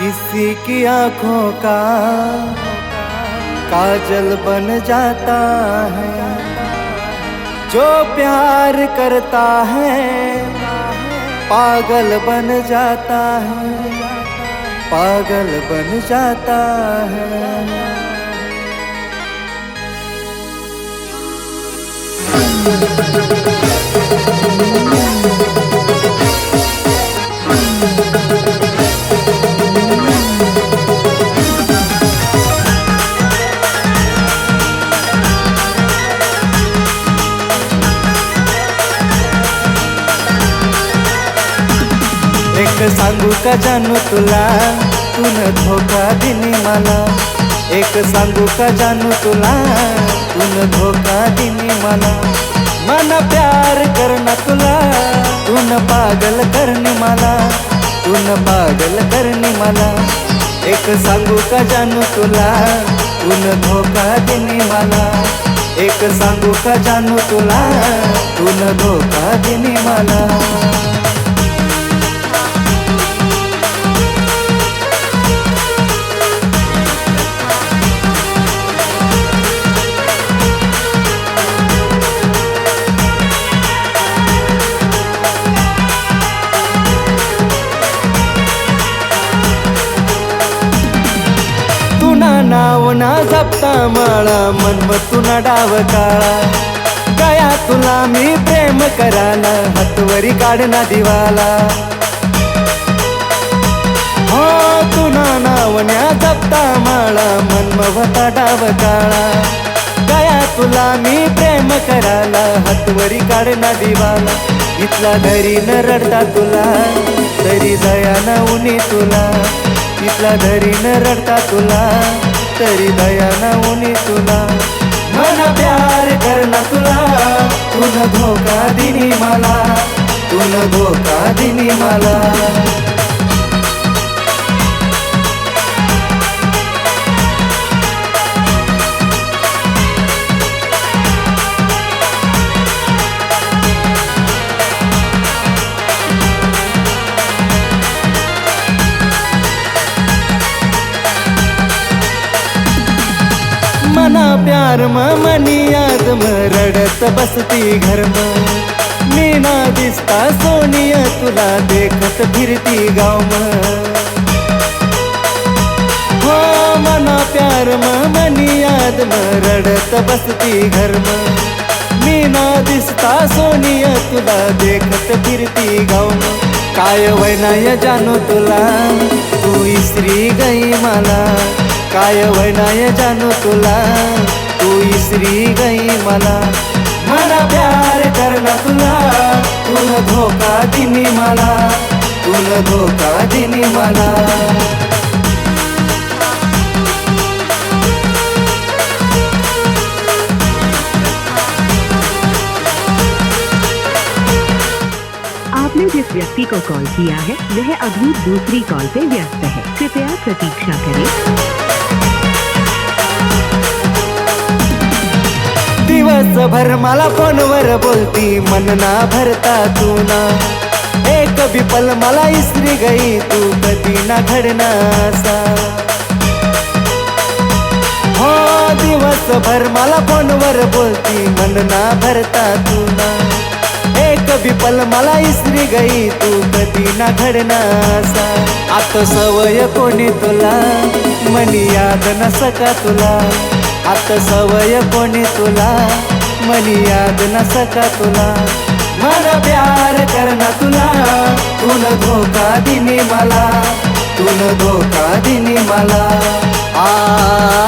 किसी की आँखों का काजल बन जाता है। जो प्यार करता है, पागल बन जाता है। पागल बन जाता है। एक सांगू का जानू तुला? तून धोका दिली मला. एक सांगू का जानू तुला? तून धोका दिली मला. मन प्यार करना तुला. तून पागल करणी मला. तून पागल करणी मला. एक सांगू का जानू तुला? तून धोका दिली मला. एक सांगू का जानू तुला? तून धोका दिली मला. ना नाव ना जपता माळा मन तुना डाव काळा. काया तुला मी प्रेम कराला हातवरी काढना दिवाला. हो तुना नावण्या जपता माळा मन डाव काळा. गया तुला मी प्रेम कराला हातवरी काढना दिवाला. इथला दरी न रडता तुला तरी दया न उनी तुला. इथला धरी न रडता तुला तरी दया न उनी तुला. मला प्यार करना तुला तुन धोका दिनी मला तुला धोका दिनी मला. ना प्यार म मनी याद म रडत बसती घर म. मी ना दिसता सोनिया तुला देखत फिरती गाव हो मना प्यार म मनी याद म रडत बसती घर म. मी ना दिसता सोनिया तुला देखत फिरती गाव काय वैनाय जानो तुला तू इसरी गई मला. काय वैनाय जाणू तुला? तू इसरी गई मला. मला प्यार करना तुला. तुन धोका दिनी मला. तुन धोका दिनी मला. आपने जिस व्यक्ति को कॉल किया है, वह अभी दूसरी कॉल पे व्यस्त है। कृपया प्रतीक्षा करें। दिवसभर मला फोनवर बोलती मन ना भरता तू ना. एक भी पल मला इसरी गई तू कधी ना घडना असा हो दिवसभर मला फोनवर बोलती मन ना भरता तू ना. एक भी पल मला इसरी गई तू कधी ना घडना असा आता सवय कोणी तुला मनी याद नसका तुला? आता सवय कोणी तुला? मनी याद नसका तुला. मला प्यार करना तुला. तुन धोका दिनी मला. तुन धोका दिनी मला. आ